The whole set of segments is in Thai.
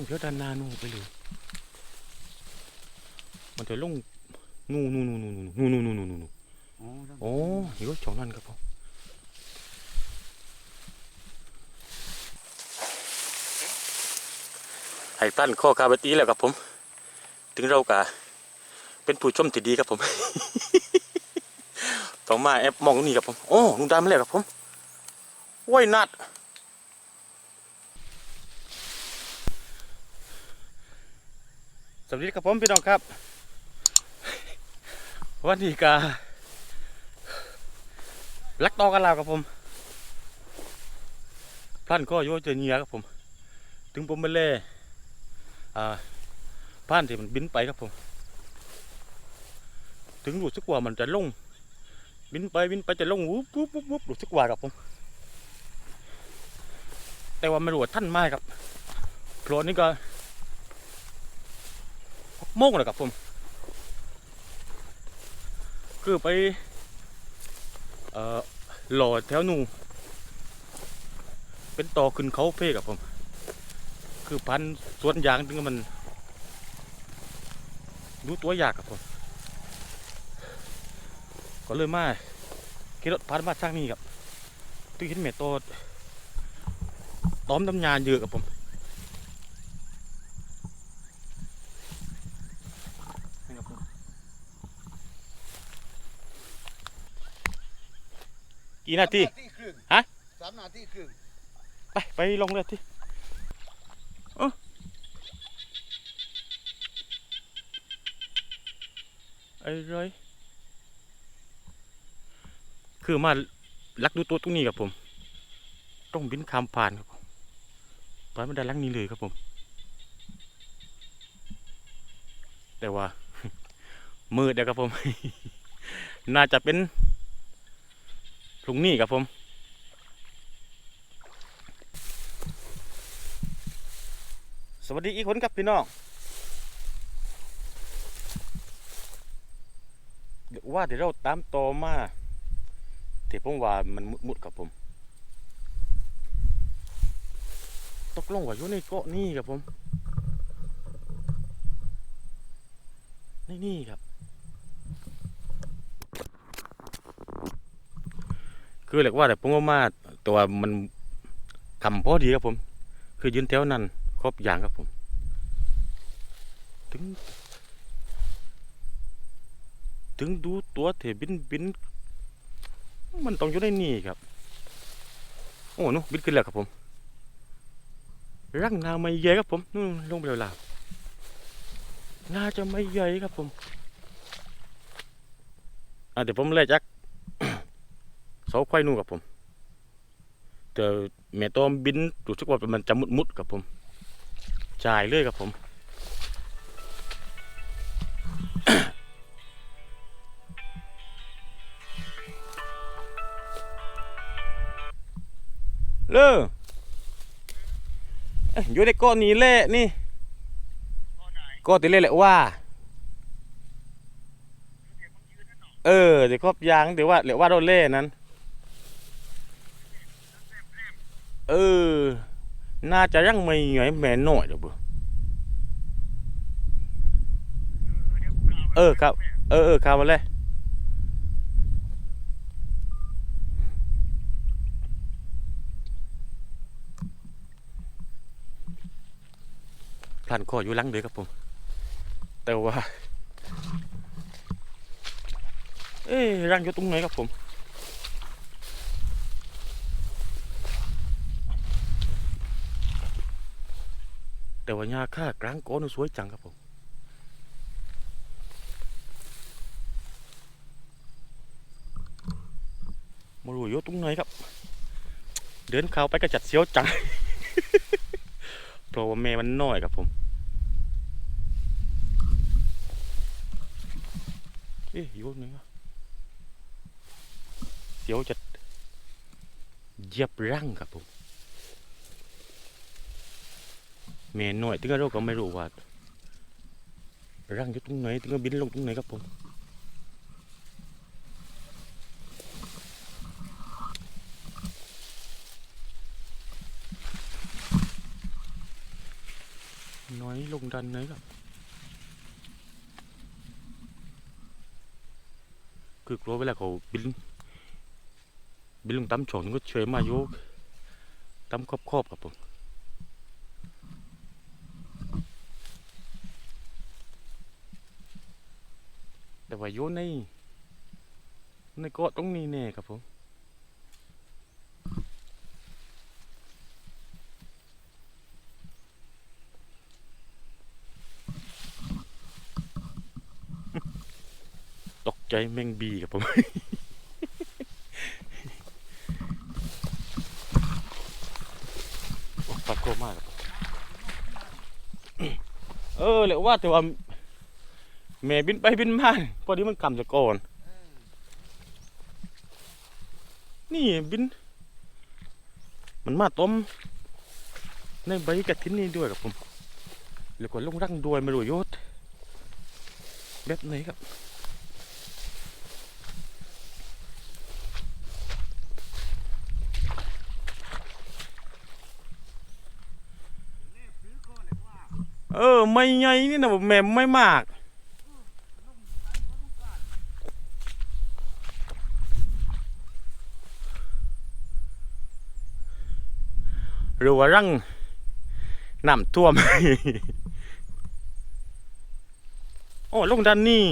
งเที่ยวด้านหน้านู่นไปเลย มันจะลงนู่นนู่นนู่นนู่นนู่นนู่นนู่นนู่นนู่นอ๋อครับโอ้ยก็ช่องนั้นครับผมไห้ตั้นข้อคาบตีแล้วครับผม ถึงเรากะเป็นผู้ชมที่ดีครับผม ต่อมาแอปมองตรงนี้ครับผม โอ้ลุงดำมาแล้วครับผมว้ยนัด สวัสดีครับผมพี่น้องครับ วันนี้กาลักตอกันแล้วครับผมท่านก็โยเจอเนียครับผม ถึงผมไปเล่อ่าผ่านที่มันบินไปครับผม ถึงรู้สึกว่ามันจะลง บินไปบินไปจะลงวุบวุบวุบวุบรู้สึกว่าครับผม แต่ว่าไม่รู้ว่าท่านไม้ครับโผล่นี่ก็ โม่งเลยครับผม คือไป เอ่อหล่อแถวหนู เป็นต่อขึ้นเขาเพ่กับผม คือพันสวนยางถึงมันดูตัวยากกับผม ก็เลยมาขี่รถพันมาทางนี้ครับตุ้ยเห็นเมตโตต้อมน้ำยาเยอะกับผม ครับผมกี่นาทีสมนาทีครึ่งฮะสามนาทีครึ่งไปไปลงเลยที่เออไอ้ไรคือมาลักดูตัวตรงนี้ครับผม ต้องบินข้ามผ่านครับผมไปไม่ได้ลักนี้เลยครับผม แต่ว่า มืดเดียวครับผม น่าจะเป็นพรุ่งนี้ครับผมสวัสดีอีกคนครับพี่น้องว่าเดี๋ยวเราตามต่อมาที่ผมว่ามันมุดๆครับผม ตกลงว่าอยู่ในเกาะนี่ครับผม นี่นี่ครับ คือเรียกว่าแต่ผมว่ามาตัวมันคำพอดีครับผม คือยืนแถวนั้นครบอย่างครับผม ถึง ถึงดูตัวเถบินบิน มันต้องอยู่ในนี่ครับ โอ้นูบินขึ้นแล้วครับผมรังนาไม่ใหญ่ครับผมนู่นลงไปแล้วล่ะนาจะไม่ใหญ่ครับผมอะเดี๋ยวผมเลยจัก เสาไฟนู่นครับผมเดี๋ยวแม่ตัวบินรู้สึกว่ามันจะมุดๆครับผมจ่ายเลยครับผมเลอเอ้ยอยู่ในก้อนนี้แหละนี่ก้อนที่เล่แหละว่า เออเดี๋ยวครอบยางเดี๋ยวว่าเดี๋ยวว่าเราเล่นั้น เออ น่าจะยังไม่หน่อยแม่หน่อยเดี๋ยวเบ่เออครับ เออเออครับมาเลยพลันคออยู่หลังเลยครับผม แต่ว่า เอ้ยรังอยู่ตรงไหนครับผม แต่ว่าหญ้าค่ากลางโกนสวยจังครับผมมารู้อยู่ตรงไหนครับ เดินเข้าไปก็จัดเสียวจังเพราะว่าแม่มันน้อยครับผมเอ๊ะอยู่นวะเสียวจะเหยียบรังครับผม แม่น้อยถึงเราก็ไม่รู้ว่ารังอยู่ตรงไหนถึงก็บินลงตรงไหนครับผมน้อยลงดันเลยครับ คือกลัวเวลาเขาบินบินลงตามช่องก็ช่วยมาโยกตามครอบๆครับผม แต่ว่าโยนในในเกาะตรงนี้แน่ครับผมตกใจแมงบีครับผมโอ้ปลาโกมากครับเออเลยว่าแต่ว่า แม่บินไปบินมาพอดีมันกำจะก่อนนี่บิน มันมาต้มในใบกระถินนี่ด้วยครับผมแล้วก็ลงรังด้วยไม่รู้ยศแบบไหนครับเออ ไม่ไงนี่นะแม่ไม่มาก รือว่ารังน้ำท่วม โอ้ลงด้านนี้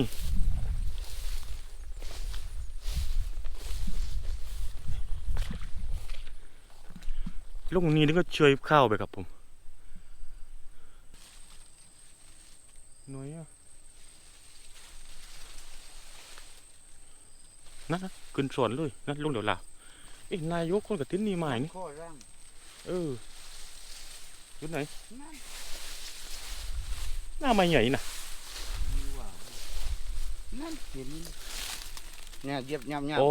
ลงนี้นี่ก็เชยข้าวไปครับผมหน่อยอะนั่นนะขึ้นสวนเลยนั่นลงเดี๋ยวล่ะเอ้นายกคนกับติ้นนี่ใหม่นี่ ข้อร่างเอออยู่ไหนนั่นหน้าไม่ใหญ่นะมีว่านั่นเห็นเนี่ยเหยียบยำยำโอ้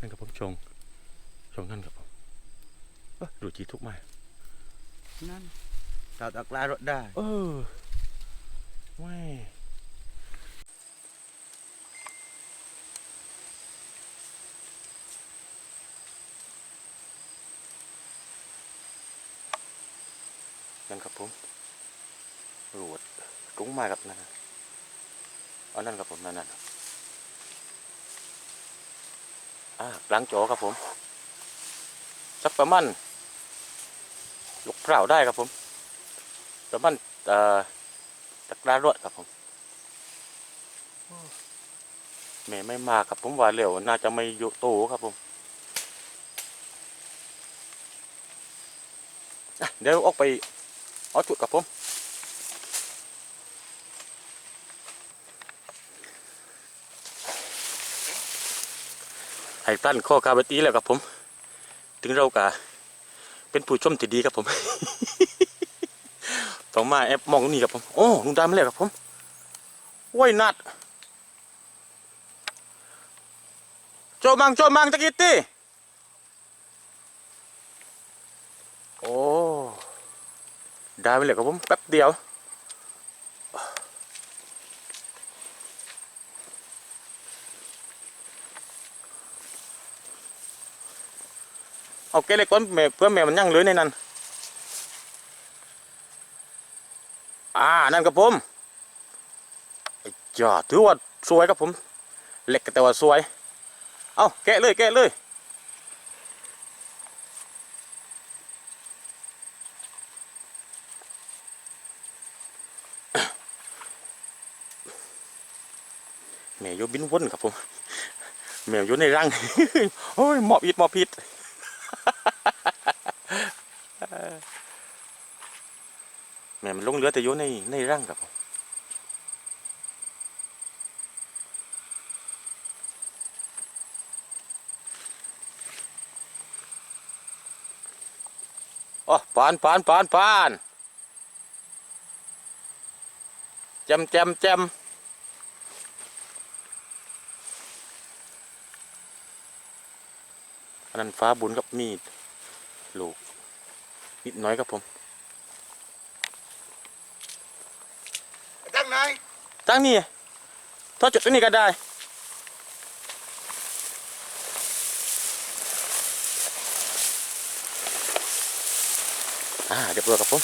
นั่นกับผมชงชงนั่นกับผมเออดูจีทุกไม้นั่นตาตะกลารถได้เออแม่ นั่นกับผมรวดรุ้งมากับนั่นอานั่นกับผมนั่นน่ะอ่าหลังจอครับผม สักประมาณลูกเปล่าได้ครับผม ประมาณเอ่อตะกร้ารถครับผมแม่ไม่มาครับผมว่าเร็วน่าจะไม่อยู่โตครับผมเดี๋ยวออกไป เอาจุดกับผมให้ตั้นข้อกาบตีแล้วครับผม ถึงเรากะเป็นผู้ชมที่ดีครับผม ต้องมาแอปมองตรงนี้ครับผม โอ้ลุงดำมาแล้วครับผมว้ยนัดโจมังโจมังตะกี้ตีโอ้ ได้ไปเลยครับผมแป๊บเดียวเอาเกล็ดก้อนแม่เพื่อแม่มันยั่งเลยในนั้นอ่านั่นครับผมไอ้จ้าถือว่าสวยครับผมเหล็กแต่ว่าสวย เอาแกะเลยแกะเลย แม่โยบินวนครับผมแมวอยู่ในรังโอ้ยหมอบอิดหมอบพิดแม่มันลงเรือแต่อยู่ในในรังครับผมอ๋อปานปานปานปานแจมแจมแจม นนั้นฟ้าบุญกับมีดลูกนิดน้อยครับผมตั้งไหนตั้งนี่ทอดจุดตรงนี้ก็ได้อ่าเรียบร้อยครับผม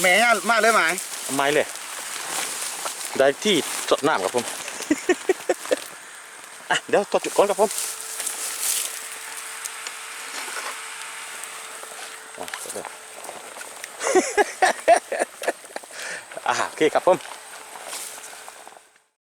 แหม่มากเลยไหมไม่เลยได้ที่จดน้ำครับผม อะเดี๋ยวตดจุดก่อนครับผม Ajá, aquí, capón.